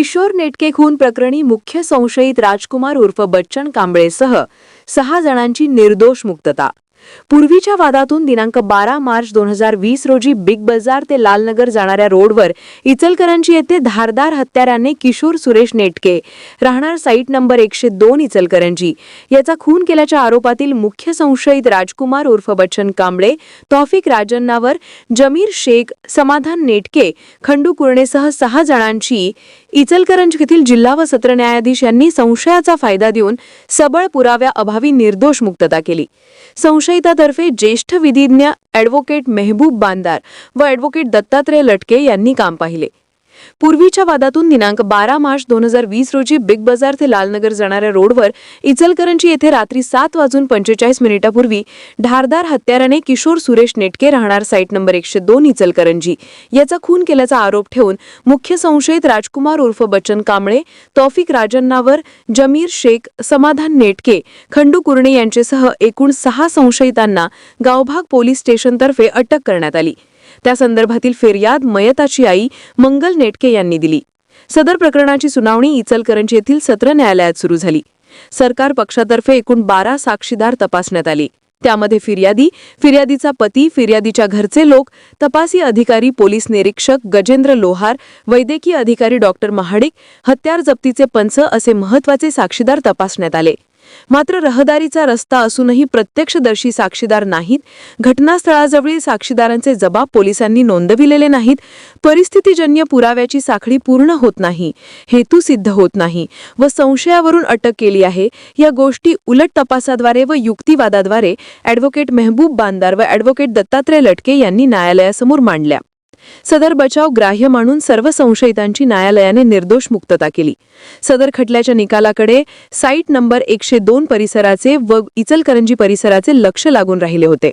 किशोर नेटके खून प्रकरणी मुख्य संशयित राजकुमार उर्फ बच्चन कांबळेसह सहा जणांची निर्दोष मुक्तता. पूर्वीच्या वादातून दिनांक बारा मार्च दोन हजार वीस रोजी बिग बाजार ते लालनगर जाणाऱ्या रोडवर इचलकरंजी येथे धारदार हत्याराने किशोर सुरेश नेटके राहणार साईट नंबर एकशे दोन इचलकरंजी याचा खून केल्याच्या आरोपातील मुख्य संशयित राजकुमार उर्फ बच्चन कांबळे तौफिक राजन्नावर जमीर शेख समाधान नेटके खंडू कुर्णेसह सहा जणांची इचलकरंज येथील जिल्हा व सत्र न्यायाधीश यांनी संशयाचा फायदा देऊन सबळ पुराव्या अभावी निर्दोष मुक्तता केली. संशयितातर्फे ज्येष्ठ विधिज्ञ ॲडव्होकेट मेहबूब बांदार व ॲडव्होकेट दत्तात्रय लटके यांनी काम पाहिले. पूर्वीच्या वादातून दिनांक बारा मार्च दोन हजार वीस रोजी बिग बाजार ते लालनगर जाणाऱ्या रोडवर इचलकरंजी येथे रात्री सात वाजून पंचेचाळीस मिनिटापूर्वी धारदार हत्याराने किशोर सुरेश नेटके राहणार साईट नंबर एकशे दोन इचलकरंजी याचा खून केल्याचा आरोप ठेवून मुख्य संशयित राजकुमार उर्फ बच्चन कांबळे तौफिक राजन्नावर जमीर शेख समाधान नेटके खंडू कुर्णे यांचेसह एकूण सहा संशयितांना गावभाग पोलीस स्टेशनतर्फे अटक करण्यात आली. त्या संदर्भातील फिर्याद मयताची आई मंगल नेटके यांनी दिली. सदर प्रकरणाची सुनावणी इचलकरंजी येथील सत्र न्यायालयात सुरू झाली. सरकार पक्षातर्फे एकूण बारा साक्षीदार तपासण्यात आले. त्यामध्ये फिर्यादी फिर्यादीचा पती फिर्यादीच्या घरचे लोक तपासी अधिकारी पोलीस निरीक्षक गजेंद्र लोहार वैद्यकीय अधिकारी डॉक्टर महाडिक हत्यार जप्तीचे पंच असे महत्त्वाचे साक्षीदार तपासण्यात आले. मात्र रहदारीचा रस्ता असूनही प्रत्यक्षदर्शी साक्षीदार नाहीत. घटनास्थळाजवळील साक्षीदारांचे जबाब पोलिसांनी नोंदविलेले नाहीत. परिस्थितीजन्य पुराव्याची साखळी पूर्ण होत नाही. हेतू सिद्ध होत नाही व संशयावरून अटक केली आहे. या गोष्टी उलट तपासाद्वारे व युक्तिवादाद्वारे ॲडव्होकेट मेहबूब बांदार व ॲडव्होकेट दत्तात्रय लटके यांनी न्यायालयासमोर मांडल्या. सदर बचाव ग्राह्य मानून सर्व संशयितांची न्यायालयाने निर्दोष मुक्तता केली. सदर खटल्याच्या निकालाकडे साईट नंबर एकशे दोन परिसराचे व इचलकरंजी परिसराचे लक्ष लागून राहिले होते.